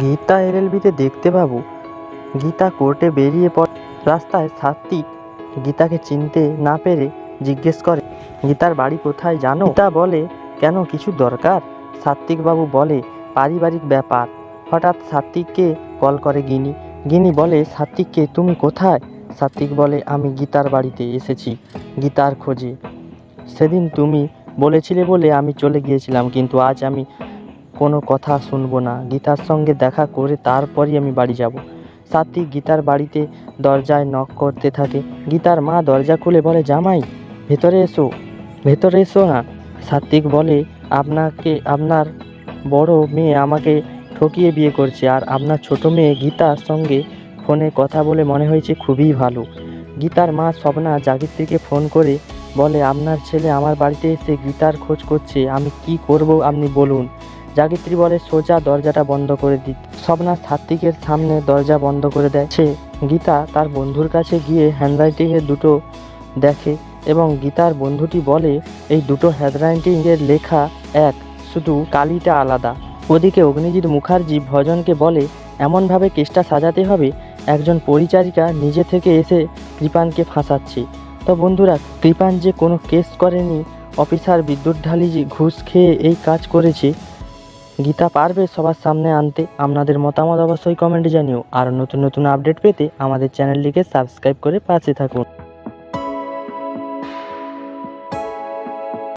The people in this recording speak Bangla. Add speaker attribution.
Speaker 1: গীতা এলএলবিতে দেখতে পাবো। গীতা কোর্টে বেরিয়ে পড়ে। রাস্তায় সাত্বিক গীতাকে চিনতে না পেরে জিজ্ঞেস করে, গীতার বাড়ি কোথায় জানো? গীতা বলে, কেন, কিছু দরকার? সাত্বিকবাবু বলে, পারিবারিক ব্যাপার। হঠাৎ সাত্বিককে কল করে গিনি। গিনি বলে, সাত্বিককে, তুমি কোথায়? সাত্বিক বলে, আমি গীতার বাড়িতে এসেছি, গীতার খোঁজে। সেদিন তুমি বলেছিলে বলে আমি চলে গিয়েছিলাম, কিন্তু আজ আমি কোনো কথা শুনব না। গীতার সঙ্গে দেখা করে তারপরই আমি বাড়ি যাব। সাত্বিক গীতার বাড়িতে দরজায় নক করতে থাকে। গীতার মা দরজা খুলে বলে, জামাই, ভেতরে এসো ভেতরে এসো না। সাত্বিক বলে, আপনাকে, আপনার বড় মেয়ে আমাকে ঠকিয়ে বিয়ে করছে আর আপনার ছোট মেয়ে গীতার সঙ্গে ফোনে কথা বলে মনে হয়েছে খুবই ভালো। গীতার মা স্বপ্না জাগিত্রীকে ফোন করে বলে, আপনার ছেলে আমার বাড়িতে এসে গীতার খোঁজ করছে। আমি কি করব আপনি বলুন। জাগিত্রী বলে, সোজা দরজাটা বন্ধ করে দিত স্বপ্না সাত্বিকের সামনে দরজা বন্ধ করে দেয়। সে গীতা তার বন্ধুর কাছে গিয়ে হ্যান্ডরাইটিংয়ের দুটো দেখে এবং গীতার বন্ধুটি বলে, এই দুটো হ্যান্ডরাইটিংয়ের লেখা এক, শুধু কালিটা আলাদা। ওদিকে অগ্নিজিৎ মুখার্জি ভজনকে বলে, এমনভাবে কেসটা সাজাতে হবে, একজন পরিচারিকা নিজে থেকে এসে কৃপানকে ফাঁসাচ্ছে। তো বন্ধুরা, কৃপান যে কোনো কেস করেনি, অফিসার বিদ্যুৎ ঢালি ঘুষ খেয়ে এই কাজ করেছে। গীতা পারবে সবার সামনে আনতে। আপনাদের মতামত অবশ্যই কমেন্টে জানিও। আর নতুন নতুন আপডেট পেতে আমাদের চ্যানেলটিকে সাবস্ক্রাইব করে পাশে থাকুন।